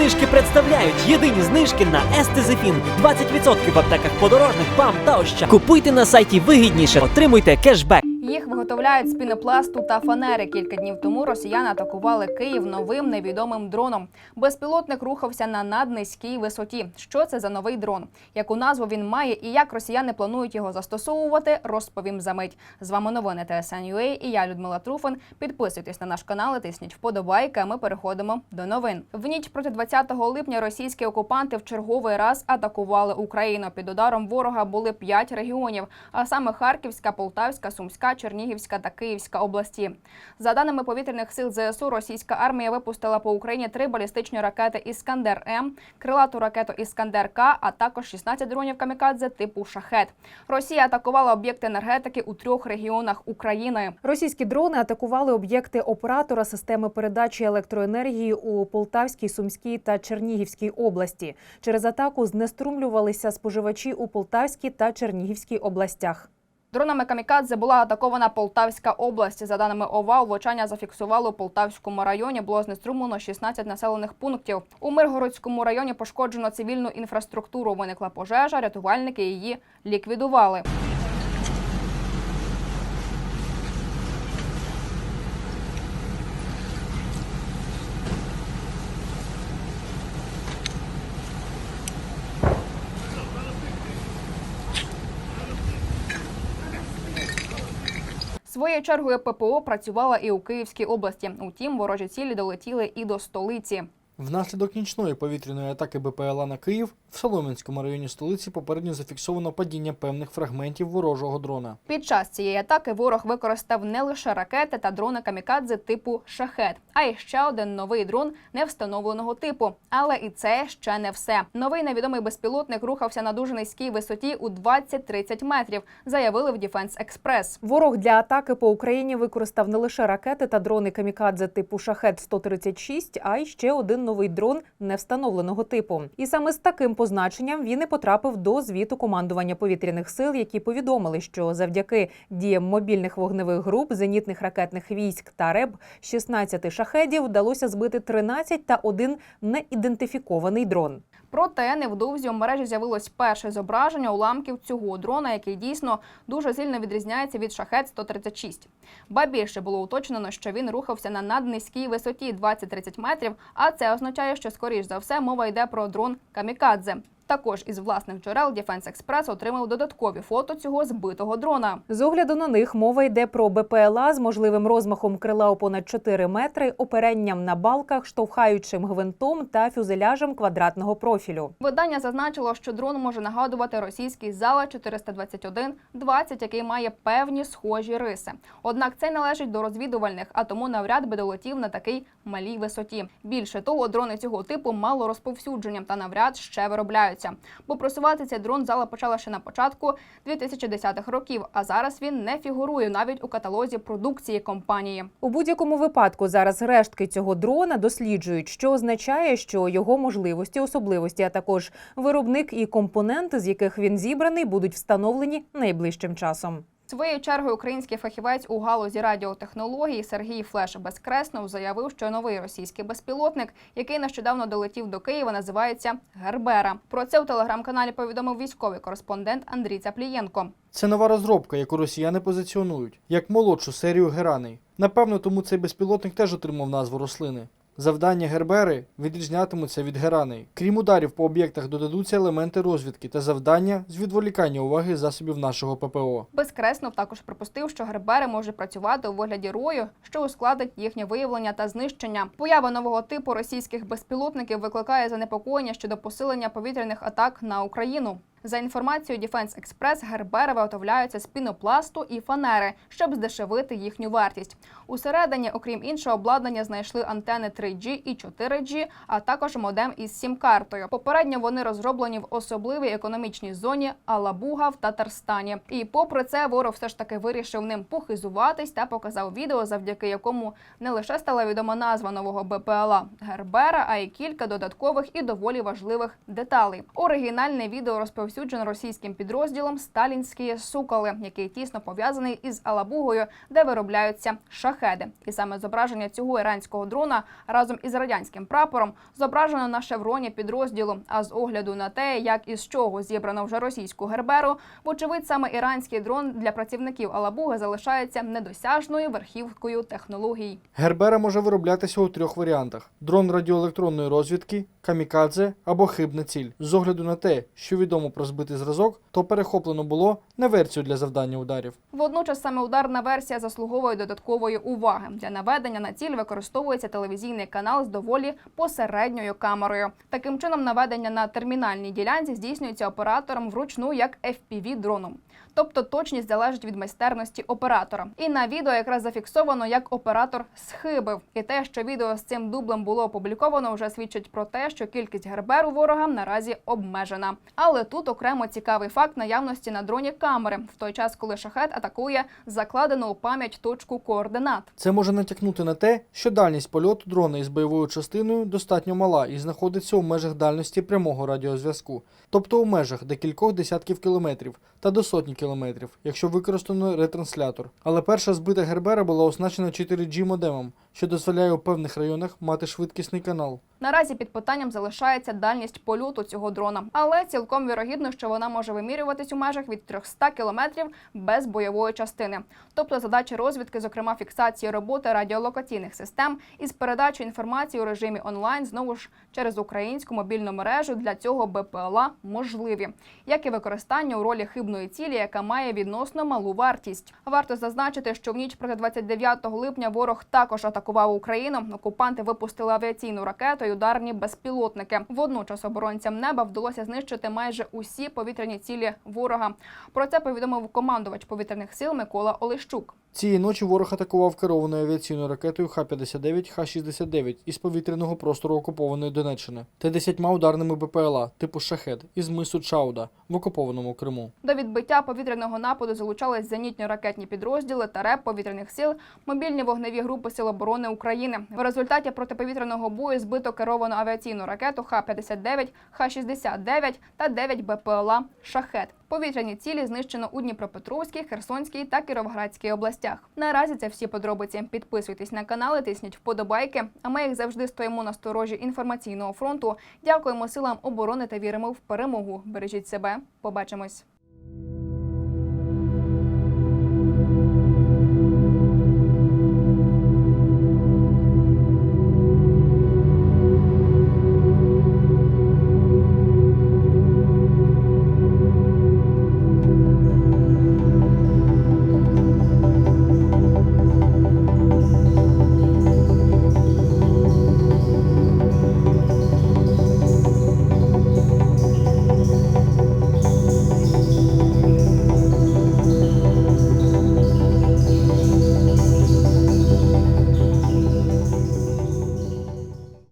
знижки представляють єдині знижки на Естезефін. 20% в аптеках подорожних, ПАМ та Ощад. Купуйте на сайті вигідніше, отримуйте кешбек. Їх виготовляють з пінопласту та фанери. Кілька днів тому росіяни атакували Київ новим невідомим дроном. Безпілотник рухався на наднизькій висоті. Що це за новий дрон? Яку назву він має і як росіяни планують його застосовувати, розповім за мить. З вами новини ТСН.UA і я Людмила Труфан. Підписуйтесь на наш канал, тисніть вподобайки. а Ми переходимо до новин. В ніч проти 20 липня російські окупанти в черговий раз атакували Україну. Під ударом ворога були п'ять регіонів, а саме Харківська, Полтавська, Сумська, Чернігівська та Київська області. За даними повітряних сил ЗСУ, російська армія випустила по Україні три балістичні ракети Іскандер М, крилату ракету Іскандер К, а також 16 дронів камікадзе типу Шахет. Росія атакувала об'єкти енергетики у трьох регіонах України. Російські дрони атакували об'єкти оператора системи передачі електроенергії у Полтавській, Сумській та Чернігівській області. Через атаку знеструмлювалися споживачі у Полтавській та Чернігівській областях. Дронами камікадзе була атакована Полтавська область. За даними ОВА, влучання зафіксували у Полтавському районі. Було знеструмлено 16 населених пунктів. У Миргородському районі пошкоджено цивільну інфраструктуру. Виникла пожежа, рятувальники її ліквідували. Своєю чергою ППО працювала і у Київській області. Утім, ворожі цілі долетіли і до столиці. Внаслідок нічної повітряної атаки БПЛА на Київ в Солом'янському районі столиці попередньо зафіксовано падіння певних фрагментів ворожого дрона. Під час цієї атаки ворог використав не лише ракети та дрони камікадзе типу шахет, а й ще один новий дрон невстановленого типу. Але і це ще не все. Новий невідомий безпілотник рухався на дуже низькій висоті у 20-30 метрів. Заявили в Defense Express. Ворог для атаки по Україні використав не лише ракети та дрони камікадзе типу Шахет 136 а й ще один новий дрон невстановленого типу. І саме з таким позначенням він і потрапив до звіту командування повітряних сил, які повідомили, що завдяки діям мобільних вогневих груп, зенітних ракетних військ та РЕБ 16 шахедів вдалося збити 13 та один неідентифікований дрон. Проте невдовзі у мережі з'явилось перше зображення уламків цього дрона, який дійсно дуже сильно відрізняється від шахет 136. Ба більше було уточнено, що він рухався на наднизькій висоті 20-30 метрів. А це означає, що скоріш за все мова йде про дрон Камікадзе. Також із власних джерел Defense Express отримав додаткові фото цього збитого дрона. З огляду на них мова йде про БПЛА з можливим розмахом крила у понад 4 метри, оперенням на балках, штовхаючим гвинтом та фюзеляжем квадратного профілю. Видання зазначило, що дрон може нагадувати російський зала 421-20, який має певні схожі риси. Однак це належить до розвідувальних, а тому навряд би долетів на такий малій висоті. Більше того, дрони цього типу мало розповсюдження та навряд ще виробляються. Бо просувати цей дрон зала почала ще на початку 2010-х років, а зараз він не фігурує навіть у каталозі продукції компанії. У будь-якому випадку зараз рештки цього дрона досліджують, що означає, що його можливості, особливості, а також виробник і компоненти, з яких він зібраний, будуть встановлені найближчим часом. Своєю чергою український фахівець у галузі радіотехнологій Сергій Флеш Безкреснов заявив, що новий російський безпілотник, який нещодавно долетів до Києва, називається Гербера. Про це у телеграм-каналі повідомив військовий кореспондент Андрій Цаплієнко. Це нова розробка, яку росіяни позиціонують як молодшу серію гераней. Напевно, тому цей безпілотник теж отримав назву рослини. Завдання Гербери відрізнятимуться від гераней. Крім ударів по об'єктах додадуться елементи розвідки та завдання з відволікання уваги засобів нашого ППО. Безкреснов також припустив, що Гербери може працювати у вигляді рою, що ускладить їхнє виявлення та знищення. Поява нового типу російських безпілотників викликає занепокоєння щодо посилення повітряних атак на Україну. За інформацією Defense Express, гербери виготовляються з пінопласту і фанери, щоб здешевити їхню вартість. Усередині, окрім іншого, обладнання знайшли антени 3G і 4G, а також модем із сім-картою. Попередньо вони розроблені в особливій економічній зоні Алабуга в Татарстані. І попри це, ворог все ж таки вирішив ним похизуватись та показав відео, завдяки якому не лише стала відома назва нового БПЛА Гербера, а й кілька додаткових і доволі важливих деталей. Оригінальне відео розповсюджено розповсюджено російським підрозділом сталінські суколи, який тісно пов'язаний із Алабугою, де виробляються шахеди. І саме зображення цього іранського дрона разом із радянським прапором зображено на шевроні підрозділу. А з огляду на те, як і з чого зібрано вже російську герберу, вочевидь, саме іранський дрон для працівників Алабуги залишається недосяжною верхівкою технологій. Гербера може вироблятися у трьох варіантах: дрон радіоелектронної розвідки, камікадзе або хибна ціль. З огляду на те, що відомо про збитий зразок, то перехоплено було не версію для завдання ударів. Водночас саме ударна версія заслуговує додаткової уваги. Для наведення на ціль використовується телевізійний канал з доволі посередньою камерою. Таким чином, наведення на термінальній ділянці здійснюється оператором вручну як fpv дроном. Тобто точність залежить від майстерності оператора. І на відео якраз зафіксовано, як оператор схибив. І те, що відео з цим дублем було опубліковано, вже свідчить про те, що кількість гербер у ворога наразі обмежена. Але тут окремо цікавий факт наявності на дроні камери в той час, коли шахет атакує закладену у пам'ять точку координат. Це може натякнути на те, що дальність польоту дрона із бойовою частиною достатньо мала і знаходиться у межах дальності прямого радіозв'язку, тобто у межах декількох десятків кілометрів та до сотні кілометрів, якщо використано ретранслятор. Але перша збита гербера була оснащена 4G модемом, що дозволяє у певних районах мати швидкісний канал. Наразі під питанням залишається дальність польоту цього дрона, але цілком вірогідно, що вона може вимірюватись у межах від 300 кілометрів без бойової частини. Тобто задачі розвідки, зокрема фіксації роботи радіолокаційних систем із передачі інформації у режимі онлайн, знову ж через українську мобільну мережу для цього БПЛА можливі, як і використання у ролі хибної цілі, яка має відносно малу вартість. Варто зазначити, що в ніч проти 29 липня ворог також атакував Україну. Окупанти випустили авіаційну ракету і ударні безпілотники. Водночас оборонцям неба вдалося знищити майже усі повітряні цілі ворога. Про це повідомив командувач повітряних сил Микола Олещук. Цієї ночі ворог атакував керованою авіаційною ракетою Х-59, Х-69 із повітряного простору окупованої Донеччини та десятьма ударними БПЛА типу Шахет із мису Чауда в окупованому Криму. До відбиття повітряного нападу залучались зенітно-ракетні підрозділи та РЕП повітряних сил, мобільні вогневі групи Сил оборони України. В результаті протиповітряного бою збито керовану авіаційну ракету Х-59, Х-69 та 9 БПЛА «Шахет». Повітряні цілі знищено у Дніпропетровській, Херсонській та Кіровоградській областях. Наразі це всі подробиці. Підписуйтесь на канали, тисніть вподобайки. А ми як завжди стоїмо на сторожі інформаційного фронту. Дякуємо силам оборони та віримо в перемогу. Бережіть себе. Побачимось.